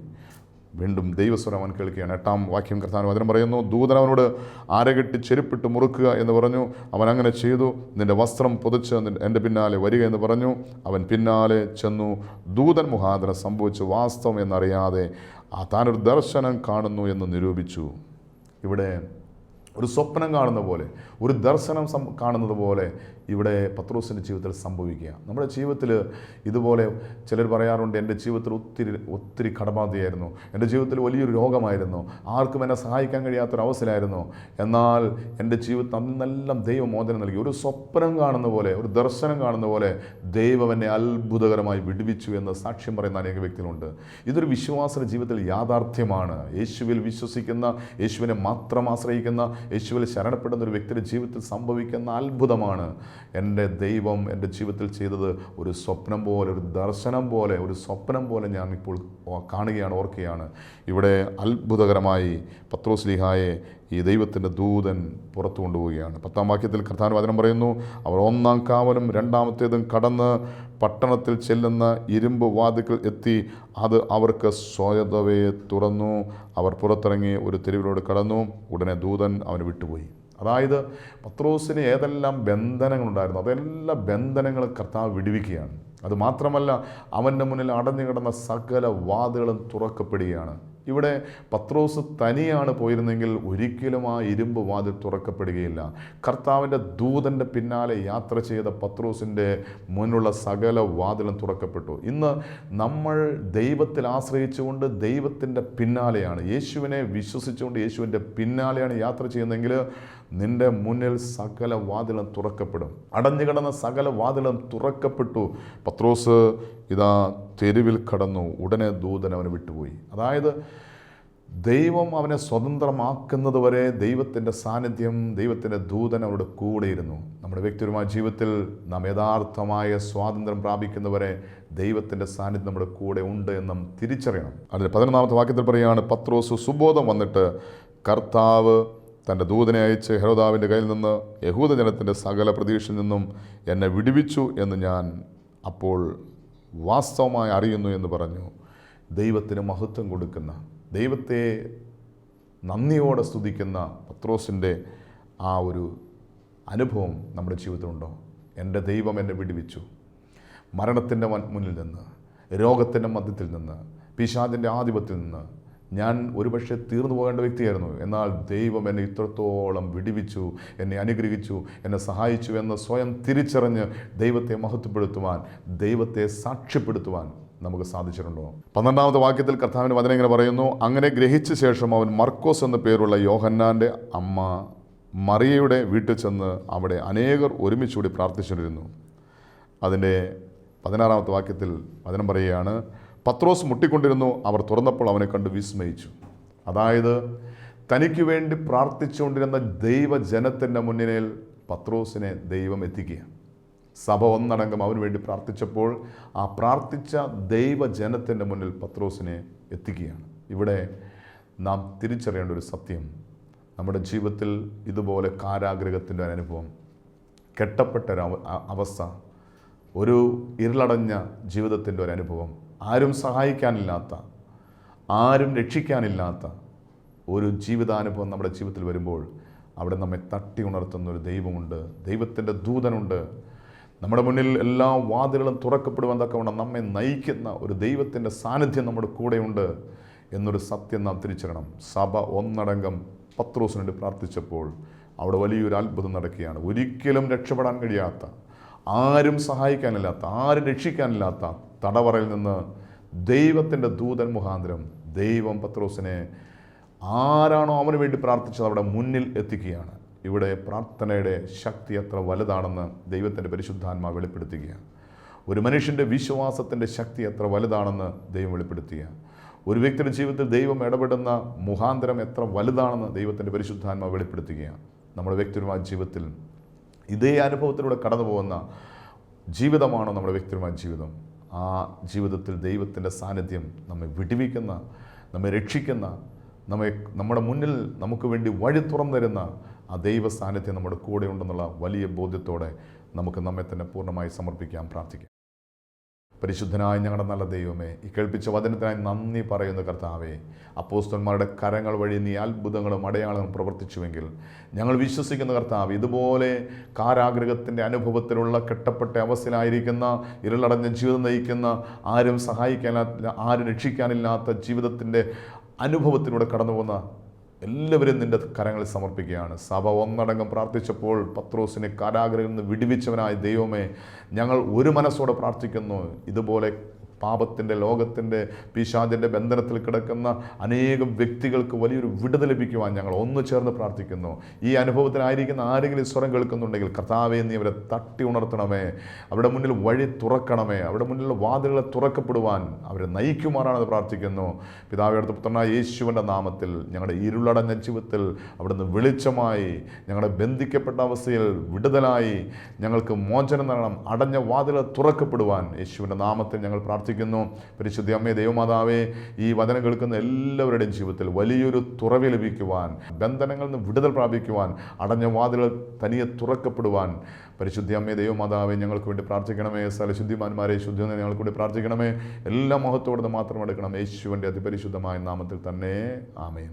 വീണ്ടും ദൈവസ്വരം അവൻ കേൾക്കുകയാണ്. എട്ടാം വാക്യം കർത്താൻ വചനം പറയുന്നു ദൂതൻ അവനോട് ആരകെട്ടി ചെരുപ്പിട്ട് മുറുക്കുക എന്ന് പറഞ്ഞു. അവൻ അങ്ങനെ ചെയ്തു. നിന്റെ വസ്ത്രം പൊതിച്ച് എന്റെ പിന്നാലെ വരിക എന്ന് പറഞ്ഞു. അവൻ പിന്നാലെ ചെന്നു. ദൂതൻ മുഖാന്തരം സംഭവിച്ച വാസ്തവം എന്നറിയാതെ ആ താനൊരു ദർശനം കാണുന്നു എന്ന് നിരൂപിച്ചു. ഇവിടെ ഒരു സ്വപ്നം കാണുന്ന പോലെ ഒരു ദർശനം കാണുന്നത് പോലെ ഇവിടെ പത്രോസിന്റെ ജീവിതത്തിൽ സംഭവിക്കുക. നമ്മുടെ ജീവിതത്തിൽ ഇതുപോലെ ചിലർ പറയാറുണ്ട് എന്റെ ജീവിതത്തിൽ ഒത്തിരി ഒത്തിരി കടബാധയായിരുന്നു എന്റെ ജീവിതത്തിൽ വലിയൊരു രോഗമായിരുന്നു. ആർക്കും എന്നെ സഹായിക്കാൻ കഴിയാത്തൊരവസ്ഥയിലായിരുന്നു. എന്നാൽ എന്റെ ജീവിതത്തിൽ അന്നെല്ലാം ദൈവമോചനം നൽകി. ഒരു സ്വപ്നം കാണുന്ന പോലെ ഒരു ദർശനം കാണുന്ന പോലെ ദൈവം എന്നെ അത്ഭുതകരമായി വിടുവിച്ചു എന്ന് സാക്ഷ്യം പറയുന്ന അനേക വ്യക്തികളുണ്ട്. ഇതൊരു വിശ്വാസ ജീവിതത്തിൽ യാഥാർത്ഥ്യമാണ്. യേശുവിൽ വിശ്വസിക്കുന്ന യേശുവിനെ മാത്രം ആശ്രയിക്കുന്ന യേശുവിൽ ശരണപ്പെടുന്ന ഒരു വ്യക്തിയുടെ ജീവിതത്തിൽ സംഭവിക്കുന്ന അത്ഭുതമാണ്. എന്റെ ദൈവം എന്റെ ജീവിതത്തിൽ ചെയ്തത് ഒരു സ്വപ്നം പോലെ ഒരു ദർശനം പോലെ ഒരു സ്വപ്നം പോലെ ഞാൻ ഇപ്പോൾ കാണുകയാണ് ഓർക്കുകയാണ്. ഇവിടെ അത്ഭുതകരമായി പത്രോസ്ലിഹായെ ഈ ദൈവത്തിന്റെ ദൂതൻ പുറത്തു കൊണ്ടുപോവുകയാണ്. പത്താം വാക്യത്തിൽ കർത്താൻ വചനം പറയുന്നു അവർ ഒന്നാം കാവലും രണ്ടാമത്തേതും കടന്ന് പട്ടണത്തിൽ ചെല്ലുന്ന ഇരുമ്പ് വാതിക്കൽ എത്തി. അത് അവർക്ക് സ്വയതവേ തുറന്നു. അവർ പുറത്തിറങ്ങി ഒരു തെരുവിലൂടെ കടന്നു. ഉടനെ ദൂതൻ അവന് വിട്ടുപോയി. അതായത് പത്രോസിന് ഏതെല്ലാം ബന്ധനങ്ങളുണ്ടായിരുന്നു അതെല്ലാം ബന്ധനങ്ങളും കർത്താവ് വിടുവിക്കുകയാണ്. അതുമാത്രമല്ല അവന്റെ മുന്നിൽ അടഞ്ഞു കിടന്ന സകല വാതുകളും തുറക്കപ്പെടുകയാണ്. ഇവിടെ പത്രോസ് തനിയാണ് പോയിരുന്നെങ്കിൽ ഒരിക്കലും ആ ഇരുമ്പ് വാതിൽ തുറക്കപ്പെടുകയില്ല. കർത്താവിന്റെ ദൂതന്റെ പിന്നാലെ യാത്ര ചെയ്ത പത്രോസിന്റെ മുന്നിലുള്ള സകല വാതിലും തുറക്കപ്പെട്ടു. ഇന്ന് നമ്മൾ ദൈവത്തിൽ ആശ്രയിച്ചുകൊണ്ട് ദൈവത്തിന്റെ പിന്നാലെയാണ്. യേശുവിനെ വിശ്വസിച്ചുകൊണ്ട് യേശുവിന്റെ പിന്നാലെയാണ് യാത്ര ചെയ്യുന്നതെങ്കിൽ നിന്റെ മുന്നിൽ സകല വാതിലും തുറക്കപ്പെടും. അടഞ്ഞു കിടന്ന സകല വാതിലും തുറക്കപ്പെട്ടു. പത്രോസ് ഇതാ തെരുവിൽ കടന്നു. ഉടനെ ദൂതൻ അവനെ വിട്ടുപോയി. അതായത് ദൈവം അവനെ സ്വതന്ത്രമാക്കുന്നത് വരെ ദൈവത്തിന്റെ സാന്നിധ്യം ദൈവത്തിന്റെ ദൂതൻ അവരുടെ കൂടെയിരുന്നു നമ്മുടെ വ്യക്തിപരമായ ജീവിതത്തിൽ നാം യഥാർത്ഥമായ സ്വാതന്ത്ര്യം പ്രാപിക്കുന്നവരെ ദൈവത്തിന്റെ സാന്നിധ്യം നമ്മുടെ കൂടെ ഉണ്ട് എന്നും തിരിച്ചറിയണം. അതിൽ പതിനൊന്നാമത്തെ വാക്യത്തിൽ പറയുകയാണ് പത്രോസ് സുബോധം വന്നിട്ട് കർത്താവ് തന്റെ ദൂതനെ അയച്ച് ഹെരോദാവിന്റെ കയ്യിൽ നിന്ന് യഹൂദജനത്തിന്റെ സകല പ്രതീക്ഷയിൽ നിന്നും എന്നെ വിടുവിച്ചു എന്ന് ഞാൻ അപ്പോൾ വാസ്തവമായി അറിയുന്നു എന്ന് പറഞ്ഞു. ദൈവത്തിന് മഹത്വം കൊടുക്കുന്ന ദൈവത്തെ നന്ദിയോടെ സ്തുതിക്കുന്ന പത്രോസിന്റെ ആ ഒരു അനുഭവം നമ്മുടെ ജീവിതത്തിലുണ്ടോ? എന്റെ ദൈവം എന്നെ വിടുവിച്ചു. മരണത്തിന്റെ മുന്നിൽ നിന്ന് രോഗത്തിന്റെ മധ്യത്തിൽ നിന്ന് പിശാദിന്റെ ആധിപത്യത്തിൽ നിന്ന് ഞാൻ ഒരുപക്ഷെ തീർന്നു പോകേണ്ട വ്യക്തിയായിരുന്നു. എന്നാൽ ദൈവം എന്നെ ഇത്രത്തോളം വിടിവിച്ചു എന്നെ അനുഗ്രഹിച്ചു എന്നെ സഹായിച്ചു എന്ന് സ്വയം തിരിച്ചറിഞ്ഞ് ദൈവത്തെ മഹത്വപ്പെടുത്തുവാൻ ദൈവത്തെ സാക്ഷ്യപ്പെടുത്തുവാൻ നമുക്ക് സാധിച്ചിട്ടുണ്ടോ? പന്ത്രണ്ടാമത്തെ വാക്യത്തിൽ കർത്താവിന് വചനം ഇങ്ങനെ പറയുന്നു അങ്ങനെ ഗ്രഹിച്ച ശേഷം അവൻ മർക്കോസ് എന്ന പേരുള്ള യോഹന്നാന്റെ അമ്മ മറിയയുടെ വീട്ടിൽ ചെന്ന് അവിടെ അനേകർ ഒരുമിച്ചുകൂടി പ്രാർത്ഥിച്ചിരുന്നു അതിന്റെ പതിനാറാമത്തെ വാക്യത്തിൽ വചനം പറയുകയാണ് പത്രോസ് മുട്ടിക്കൊണ്ടിരുന്നു. അവർ തുറന്നപ്പോൾ അവനെ കണ്ട് വിസ്മയിച്ചു. അതായത് തനിക്ക് വേണ്ടി പ്രാർത്ഥിച്ചുകൊണ്ടിരുന്ന ദൈവജനത്തിന്റെ മുന്നിൽ പത്രോസിനെ ദൈവം എത്തിക്കുക. സഭ ഒന്നടങ്കം അവന് വേണ്ടി പ്രാർത്ഥിച്ചപ്പോൾ ആ പ്രാർത്ഥിച്ച ദൈവജനത്തിന്റെ മുന്നിൽ പത്രോസിനെ എത്തിക്കുകയാണ്. ഇവിടെ നാം തിരിച്ചറിയേണ്ട ഒരു സത്യം. നമ്മുടെ ജീവിതത്തിൽ ഇതുപോലെ കാരാഗ്രഹത്തിന്റെ ഒരു അനുഭവം കെട്ടപ്പെട്ട ഒരു അവസ്ഥ ഒരു ഇരുളടഞ്ഞ ജീവിതത്തിന്റെ ഒരു അനുഭവം ആരും സഹായിക്കാനില്ലാത്ത ആരും രക്ഷിക്കാനില്ലാത്ത ഒരു ജീവിതാനുഭവം നമ്മുടെ ജീവിതത്തിൽ വരുമ്പോൾ അവിടെ നമ്മെ തട്ടി ഉണർത്തുന്ന ഒരു ദൈവമുണ്ട്. ദൈവത്തിന്റെ ദൂതനുണ്ട്. നമ്മുടെ മുന്നിൽ എല്ലാ വാതിലുകളും തുറക്കപ്പെടുവാൻ തക്കവണ്ണം നമ്മെ നയിക്കുന്ന ഒരു ദൈവത്തിന്റെ സാന്നിധ്യം നമ്മുടെ കൂടെയുണ്ട് എന്നൊരു സത്യം നാം തിരിച്ചറിയണം. സഭ ഒന്നടങ്കം പത്രോസിന് പ്രാർത്ഥിച്ചപ്പോൾ അവിടെ വലിയൊരു അത്ഭുതം നടക്കുകയാണ്. ഒരിക്കലും രക്ഷപ്പെടാൻ കഴിയാത്ത ആരും സഹായിക്കാനില്ലാത്ത ആരും രക്ഷിക്കാനില്ലാത്ത തടവറയിൽ നിന്ന് ദൈവത്തിന്റെ ദൂതൻ മുഖാന്തരം ദൈവം പത്രോസിനെ ആരാണോ അവന് വേണ്ടി പ്രാർത്ഥിച്ചത് അവിടെ മുന്നിൽ എത്തിക്കുകയാണ്. ഇവിടെ പ്രാർത്ഥനയുടെ ശക്തി എത്ര വലുതാണെന്ന് ദൈവത്തിന്റെ പരിശുദ്ധാത്മാ വെളിപ്പെടുത്തുകയാണ്. ഒരു മനുഷ്യന്റെ വിശ്വാസത്തിന്റെ ശക്തി എത്ര വലുതാണെന്ന് ദൈവം വെളിപ്പെടുത്തുകയാണ്. ഒരു വ്യക്തിയുടെ ജീവിതത്തിൽ ദൈവം ഇടപെടുന്ന മുഖാന്തരം എത്ര വലുതാണെന്ന് ദൈവത്തിന്റെ പരിശുദ്ധാത്മാ വെളിപ്പെടുത്തുകയാണ്. നമ്മുടെ വ്യക്തിപരമായ ജീവിതത്തിൽ ഇതേ അനുഭവത്തിലൂടെ കടന്നു പോകുന്ന ജീവിതമാണോ നമ്മുടെ വ്യക്തിപരമായ ജീവിതം? ആ ജീവിതത്തിൽ ദൈവത്തിന്റെ സാന്നിധ്യം നമ്മെ വിടിവിക്കുന്ന നമ്മെ രക്ഷിക്കുന്ന നമ്മെ നമ്മുടെ മുന്നിൽ നമുക്ക് വേണ്ടി വഴി തുറന്നിരുന്ന ആ ദൈവ സാന്നിധ്യം നമ്മുടെ കൂടെ ഉണ്ടെന്നുള്ള വലിയ ബോധ്യത്തോടെ നമുക്ക് നമ്മെ തന്നെ പൂർണമായി സമർപ്പിക്കാൻ പ്രാർത്ഥിക്കാം. പരിശുദ്ധനായ ഞങ്ങളുടെ നല്ല ദൈവമേ ഈ കേൾപ്പിച്ച വചനത്തിനായി നന്ദി പറയുന്ന കർത്താവേ. അപ്പോസ്തന്മാരുടെ കരങ്ങൾ വഴി നീ അത്ഭുതങ്ങളും അടയാളങ്ങളും പ്രവർത്തിച്ചുവെങ്കിൽ ഞങ്ങൾ വിശ്വസിക്കുന്ന കർത്താവ് ഇതുപോലെ കാരാഗ്രഹത്തിന്റെ അനുഭവത്തിലുള്ള കെട്ടപ്പെട്ട അവസ്ഥയിലായിരിക്കുന്ന ഇരുളടഞ്ഞ ജീവിതം നയിക്കുന്ന ആരും സഹായിക്കാനില്ല ആരും രക്ഷിക്കാനില്ലാത്ത ജീവിതത്തിന്റെ അനുഭവത്തിലൂടെ കടന്നു പോകുന്ന എല്ലാവരും നിന്റെ കരങ്ങളിൽ സമർപ്പിക്കുകയാണ്. സഭ ഒന്നടങ്കം പ്രാർത്ഥിച്ചപ്പോൾ പത്രോസിനെ കാരാഗ്രഹത്തിൽ നിന്ന് വിടുവിച്ചവനായ ദൈവമേ ഞങ്ങൾ ഒരു മനസ്സോടെ പ്രാർത്ഥിക്കുന്നു. ഇതുപോലെ പാപത്തിന്റെ ലോകത്തിന്റെ പിശാചിന്റെ ബന്ധനത്തിൽ കിടക്കുന്ന അനേകം വ്യക്തികൾക്ക് വലിയൊരു വിടുത ലഭിക്കുവാൻ ഞങ്ങൾ ഒന്ന് ചേർന്ന് പ്രാർത്ഥിക്കുന്നു. ഈ അനുഭവത്തിലായിരിക്കുന്ന ആരെങ്കിലും സ്വരം കേൾക്കുന്നുണ്ടെങ്കിൽ കർത്താവെ നീ അവരെ തട്ടി ഉണർത്തണമേ. അവരുടെ മുന്നിൽ വഴി തുറക്കണമേ. അവരുടെ മുന്നിലുള്ള വാതിലുകളെ തുറക്കപ്പെടുവാൻ അവരെ നയിക്കുമാറാണെന്ന് പ്രാർത്ഥിക്കുന്നു. പിതാവെ പുത്രനായ യേശുവിന്റെ നാമത്തിൽ ഞങ്ങളുടെ ഇരുളടഞ്ഞ ജീവിതത്തിൽ അവിടുന്ന് വെളിച്ചമായി ഞങ്ങളുടെ ബന്ധിക്കപ്പെട്ട അവസ്ഥയിൽ വിടുതലായി ഞങ്ങൾക്ക് മോചനം നൽകണം. അടഞ്ഞ വാതിലുകൾ തുറക്കപ്പെടുവാൻ യേശുവിന്റെ നാമത്തിൽ ഞങ്ങൾ പ്രാർത്ഥിക്കുന്നു. പരിശുദ്ധി അമ്മേ ദൈവമാതാവേ ഈ വചനം കേൾക്കുന്ന എല്ലാവരുടെയും ജീവിതത്തിൽ വലിയൊരു തുറവി ലഭിക്കുവാൻ ബന്ധനങ്ങളിൽ നിന്ന് വിടുതൽ പ്രാപിക്കുവാൻ അടഞ്ഞ വാതിലുകൾ തനിയെ തുറക്കപ്പെടുവാൻ. പരിശുദ്ധി അമ്മേ ദൈവമാതാവേ ഞങ്ങൾക്ക് വേണ്ടി പ്രാർത്ഥിക്കണമേ. സലശുദ്ധിമാന്മാരെ ശുദ്ധി ഞങ്ങൾക്ക് വേണ്ടി പ്രാർത്ഥിക്കണമേ. എല്ലാ മഹത്വത്തോടെ മാത്രം എടുക്കണം. യേശുവിന്റെ അതിപരിശുദ്ധമായ നാമത്തിൽ തന്നെ. ആമേൻ.